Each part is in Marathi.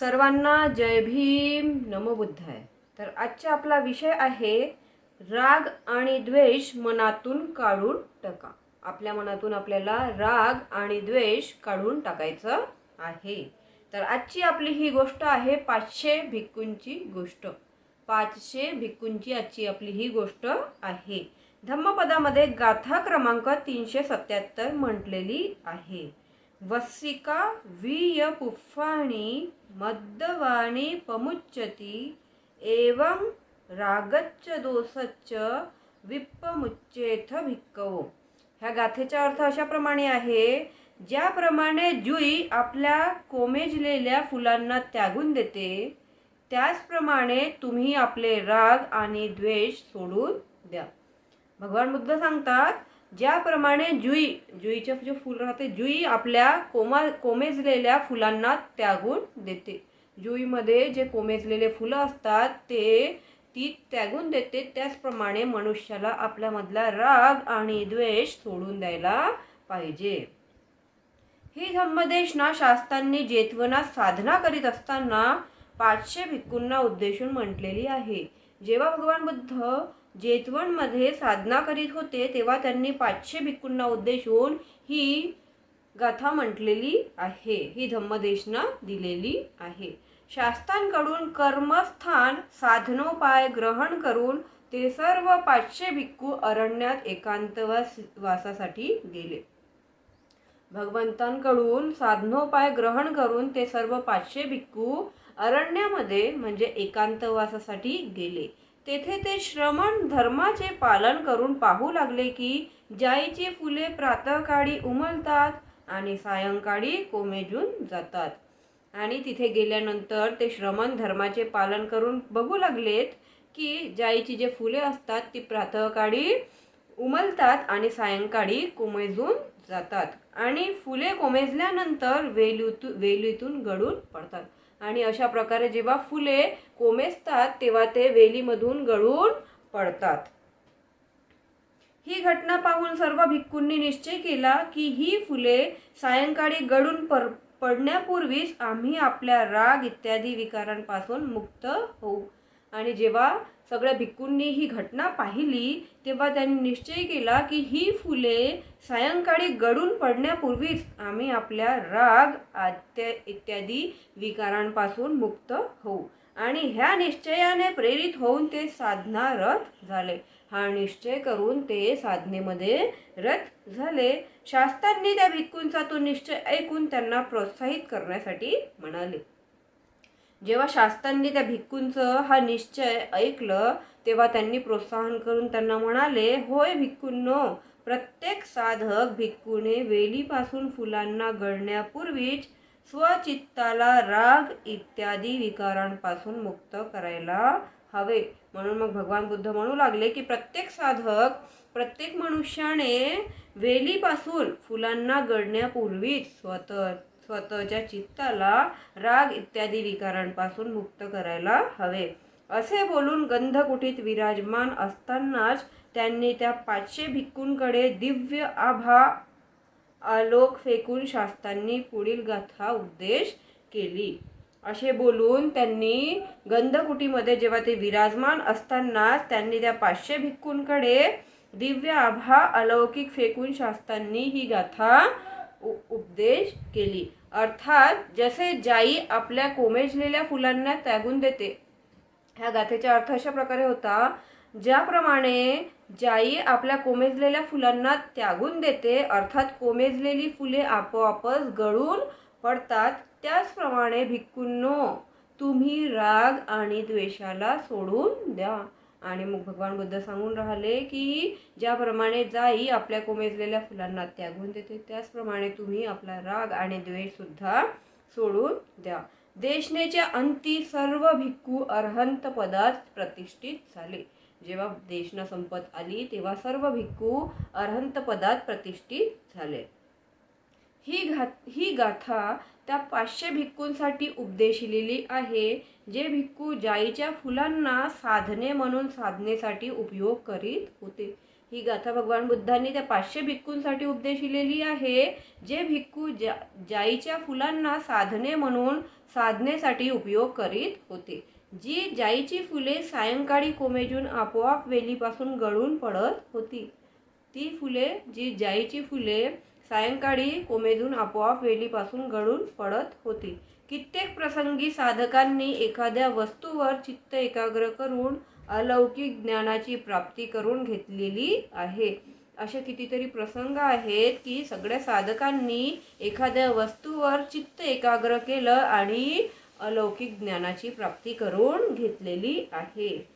सर्वांना जय भीम. नमो बुद्धाय. तर आजचा आपला विषय आहे राग आणि द्वेष मनातून काढून टाका. आपल्या मनातून आपल्याला राग आणि द्वेष काढून टाकायचं आहे. तर आजची आपली ही गोष्ट आहे पाचशे भिक्कूंची गोष्ट. पाचशे भिक्कूंची आजची आपली ही गोष्ट आहे. धम्मपदामध्ये गाथा क्रमांक तीनशे सत्याहत्तर म्हटलेली आहे. वसिका वीय पुफ्फाणी मद्दवाणी पमुच्यती एवं रागच्च दोसच्च विप्पमुच्चेथ भिक्कवो ह्या गाथेचा अर्थ अशाप्रमाणे आहे ज्याप्रमाणे जुई आपल्या कोमेजलेल्या फुलांना त्यागून देते त्याचप्रमाणे तुम्ही आपले राग आणि द्वेष सोडून द्या. भगवान बुद्ध सांगतात ज्याप्रमाणे जुई जुईचे जे फुल राहते जुई आपल्या कोमा कोमेजलेल्या फुलांना त्यागून देते. जुईमध्ये जे कोमेजलेले फुलं असतात ते ती त्यागून देते. त्याचप्रमाणे मनुष्याला आपल्यामधला राग आणि द्वेष सोडून द्यायला पाहिजे. ही धम्मदेशना शास्त्रांनी जेतवनात साधना करीत असताना पाचशे भिक्कूंना उद्देशून म्हटलेली आहे. जेव्हा भगवान बुद्ध जेतवणमध्ये साधना करीत होते तेव्हा त्यांनी पाचशे भिक्कूंना उद्देशून ही गाथा म्हटलेली आहे. ही धम्मदेशना दिलेली आहे. शास्त्रांकडून कर्मस्थान साधनोपाय ग्रहण करून ते सर्व पाचशे भिक्खू अरण्यात एकांतवास वासासाठी गेले. भगवंतांकडून साधनोपाय ग्रहण करून ते सर्व पाचशे भिक्खू अरण्यामध्ये म्हणजे एकांतवासासाठी गेले. तेथे ते श्रमण धर्माचे पालन करून पाहू लागले की जाईची फुले प्रातःकाळी उमलतात आणि सायंकाळी कोमेजून जातात. आणि तिथे गेल्यानंतर ते श्रमण धर्माचे पालन करून बघू लागलेत की जाईची जे फुले असतात ती प्रातःकाळी उमलतात आणि सायंकाळी कोमेजून जातात. आणि फुले कोमेजल्यानंतर वेलूतू वेलीतून गळून पडतात. आणि अशा प्रकारे जेव्हा फुले कोमेजतात तेव्हा ते वेलीमधून गळून पडतात. ही घटना पाहून सर्व भिक्खूंनी निश्चय केला की ही फुले सायंकाळी गळून पर पडण्यापूर्वीच आम्ही आपल्या राग इत्यादी विकारांपासून मुक्त होऊ. आणि जेव्हा सगळ्या भिक्खूंनी ही घटना पाहिली तेव्हा त्यांनी निश्चय केला की ही फुले सायंकाळी गळून पडण्यापूर्वीच आम्ही आपल्या राग आत्या इत्यादी विकारांपासून मुक्त होऊ. आणि ह्या निश्चयाने प्रेरित होऊन ते साधनारत झाले. हा निश्चय करून ते साधनेमध्ये रथ झाले. शास्त्रांनी त्या भिक्कूंचा तो निश्चय ऐकून त्यांना प्रोत्साहित करण्यासाठी म्हणाले. जेव्हा शास्त्रांनी त्या भिक्कूंचं हा निश्चय ऐकलं तेव्हा त्यांनी प्रोत्साहन करून त्यांना म्हणाले होय भिक्कूंनो प्रत्येक साधक भिक्कूने वेलीपासून फुलांना गळण्यापूर्वीच स्वचित्ताला राग इत्यादी विकारांपासून मुक्त करायला हवे. म्हणून मग भगवान बुद्ध म्हणू लागले की प्रत्येक साधक प्रत्येक मनुष्याने वेलीपासून फुलांना गळण्यापूर्वीच स्वतः स्वतःच्या चित्ताला राग इत्यादी विकारांपासून मुक्त करायला हवे. असे बोलून गंधकुटीत विराजमान असतानाच त्यांनी त्या पाचशे भिक्कूंकडे दिव्य आभा आलोक फेकून शास्त्रांनी पुढील गाथा उद्देश केली. असे बोलून त्यांनी गंधकुटीमध्ये जेव्हा ते विराजमान असतानाच त्यांनी त्या पाचशे भिक्कूंकडे दिव्य आभा अलौकिक फेकून शास्त्रांनी ही गाथा उपदेश केली. अर्थात जसे जाई आपल्या कोमेजलेल्या फुलांना त्यागून देते. ह्या गाथेचा अर्थ अशा प्रकारे होता ज्याप्रमाणे जाई आपल्या कोमेजलेल्या फुलांना त्यागून देते अर्थात कोमेजलेली फुले आपोआपच गळून पडतात. त्याचप्रमाणे भिक्कूंनो तुम्ही राग आणि द्वेषाला सोडून द्या. आणि मग भगवान बुद्ध सांगून राहिले की ज्याप्रमाणे जाई आपल्या कोमेजलेल्या फुलांना त्यागून देते त्याचप्रमाणे तुम्ही आपला राग आणि द्वेषसुद्धा सोडून द्या. देशनेच्या अंती सर्व भिक्खू अर्हंत पदात प्रतिष्ठित झाले. जेव्हा देशना संपत आली तेव्हा सर्व भिक्खू अर्हंत पदात प्रतिष्ठित झाले. ही घा ही गाथा त्या पाचशे भिक्खूंसाठी उपदेशिलेली आहे जे भिक्खू जाईच्या फुलांना साधने म्हणून साधनेसाठी उपयोग करीत होते. ही गाथा भगवान बुद्धांनी त्या पाचशे भिक्खूंसाठी उपदेशिलेली आहे जे भिक्खू जा जाईच्या फुलांना साधने म्हणून साधनेसाठी उपयोग करीत होते. जी जाईची फुले सायंकाळी कोमेजून आपोआप वेलीपासून गळून पडत होती. ती फुले जी जाईची फुले सायंकाळी कोमेजून आपोआप वेलीपासून गळून पडत होती. कित्येक प्रसंगी साधकांनी एखाद्या वस्तूवर चित्त एकाग्र करून अलौकिक ज्ञानाची प्राप्ती करून घेतलेली आहे. असे कितीतरी प्रसंग आहेत की सगळ्या साधकांनी एखाद्या वस्तूवर चित्त एकाग्र केलं आणि अलौकिक ज्ञानाची प्राप्ती करून घेतलेली आहे.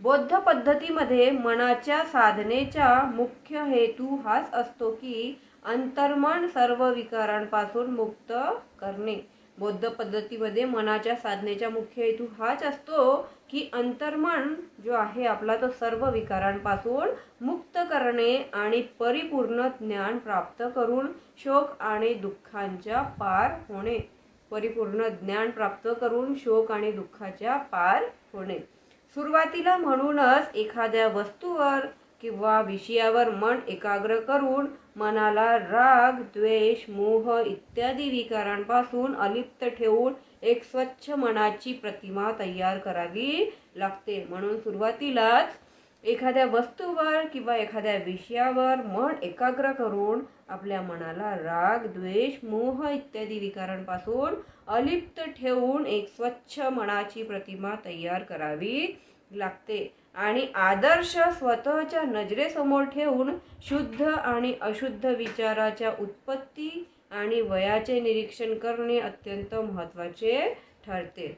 बौद्ध पद्धतीमध्ये मनाच्या साधनेचा मुख्य हेतू हाच असतो की अंतर्मन सर्व विकारांपासून मुक्त करणे. बौद्ध पद्धतीमध्ये मनाच्या साधनेचा मुख्य हेतू हाच असतो की अंतर्मन जो आहे आपला तो सर्व विकारांपासून मुक्त करणे आणि परिपूर्ण ज्ञान प्राप्त करून शोक आणि दुःखांच्या पार होणे. परिपूर्ण ज्ञान प्राप्त करून शोक आणि दुःखाच्या पार होणे. सुरुवातीला म्हणूनच एखाद्या वस्तूवर किंवा विषयावर मन एकाग्र करून मनाला राग द्वेष मोह इत्यादी विकारांपासून अलिप्त ठेवून एक स्वच्छ मनाची प्रतिमा तयार करावी लागते. म्हणून सुरुवातीलाच एखाद्या वस्तूवर किंवा एखाद्या विषयावर मन एकाग्र करून आपल्या मनाला राग द्वेष मोह इत्यादी विकारांपासून अलिप्त ठेवून एक स्वच्छ मनाची प्रतिमा तयार करावी लागते. आणि आदर्श स्वतःच्या नजरेसमोर ठेवून शुद्ध आणि अशुद्ध विचाराच्या उत्पत्ती आणि वयाचे निरीक्षण करणे अत्यंत महत्त्वाचे ठरते.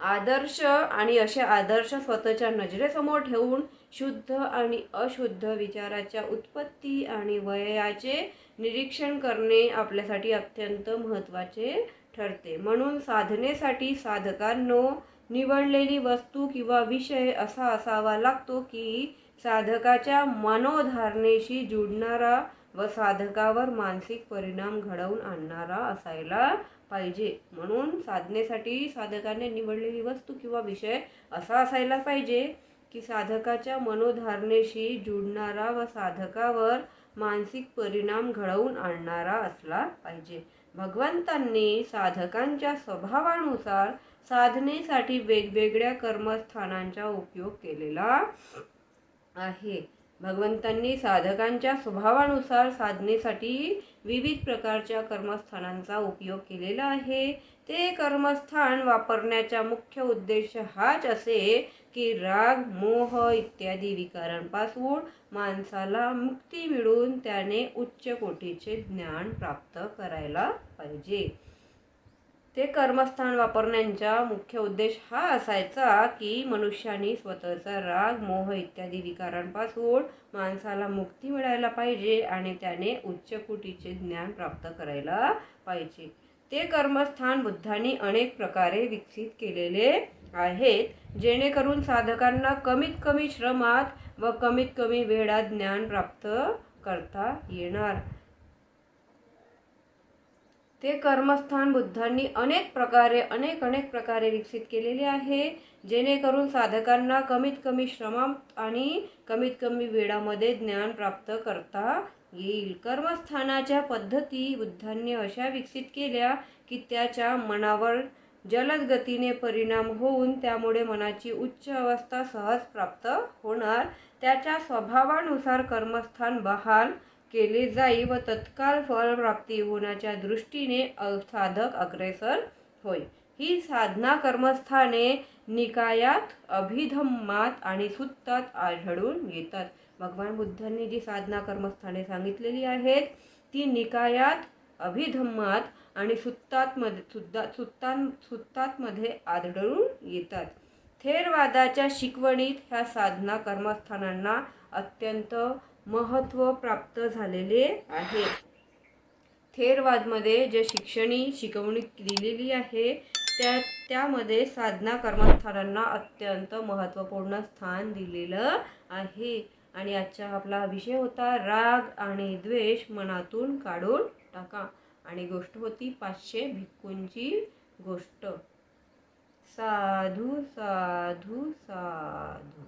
आदर्श आणि असे आदर्श स्वतःच्या नजरेसमोर ठेवून शुद्ध आणि अशुद्ध विचाराच्या उत्पत्ती आणि वयाचे निरीक्षण करणे आपल्यासाठी अत्यंत महत्त्वाचे ठरते. म्हणून साधनेसाठी साधकांनो निवडलेली वस्तू किंवा विषय असा असावा लागतो की साधकाच्या मनोधारणेशी जुडणारा व साधकावर मानसिक परिणाम घडवून आणणारा असायला पाहिजे. म्हणून साधनेसाठी साधकाने निवडलेली वस्तू किंवा विषय असा असायला पाहिजे की साधकाच्या मनोधारणेशी जुडणारा व साधकावर मानसिक परिणाम घडवून आणणारा असला पाहिजे. भगवंतांनी साधकांच्या स्वभावानुसार साधनेसाठी वेगवेगळ्या कर्मस्थानांचा उपयोग केलेला आहे. भगवंतांनी साधकांच्या स्वभावानुसार साधनेसाठी विविध प्रकारच्या कर्मस्थानांचा उपयोग केलेला आहे. ते कर्मस्थान वापरण्याचा मुख्य उद्देश हाच असे की राग मोह इत्यादी विकारांपासून माणसाला मुक्ती मिळून त्याने उच्च कोटीचे ज्ञान प्राप्त करायला पाहिजे. ते कर्मस्थान वापरण्याचा मुख्य उद्देश हा असायचा की मनुष्याने स्वतःचा राग मोह इत्यादी विकारांपासून माणसाला मुक्ती मिळायला पाहिजे आणि त्याने उच्चकोटीचे ज्ञान प्राप्त करायला पाहिजे. ते कर्मस्थान बुद्धांनी अनेक प्रकारे विकसित केलेले आहेत जेणेकरून साधकांना कमीत कमी श्रमात व कमीत कमी वेळात ज्ञान प्राप्त करता येणार. ते कर्मस्थान बुद्धांनी अनेक प्रकारे अनेक अनेक प्रकारे विकसित केलेले आहे जेणेकरून साधकांना कमीत कमी श्रमात आणि कमीत कमी वेळामध्ये ज्ञान प्राप्त करता येईल. कर्मस्थानाच्या पद्धती बुद्धांनी अशा विकसित केल्या की त्याच्या मनावर जलद गतीने परिणाम होऊन त्यामुळे मनाची उच्च अवस्था सहज प्राप्त होणार. त्याच्या स्वभावानुसार कर्मस्थान बहाल केले जाई व तत्काळ फलप्राप्ती होण्याच्या दृष्टीने साधक अग्रेसर होय. ही साधना कर्मस्थाने निकायात अभिधम्मात आणि सुत्तात आढळून येतात. भगवान बुद्धांनी जी साधना कर्मस्थाने सांगितलेली आहेत ती निकायात अभिधम्मात आणि सुत्तातमध्ये सुद्धा सुत्तां सुत्तातमध्ये आढळून येतात. थेरवादाच्या शिकवणीत ह्या साधना कर्मस्थानांना अत्यंत महत्त्व प्राप्त झालेले आहे. थेरवादमध्ये जे शिक्षणी शिकवणी दिलेली आहे त्या त्यामध्ये साधना कर्मस्थानांना अत्यंत महत्त्वपूर्ण स्थान दिलेलं आहे. आणि आजचा आपला विषय होता राग आणि द्वेष मनातून काढून टाका. आणि गोष्ट होती पाचशे भिक्कूंची गोष्ट. साधू साधू साधू.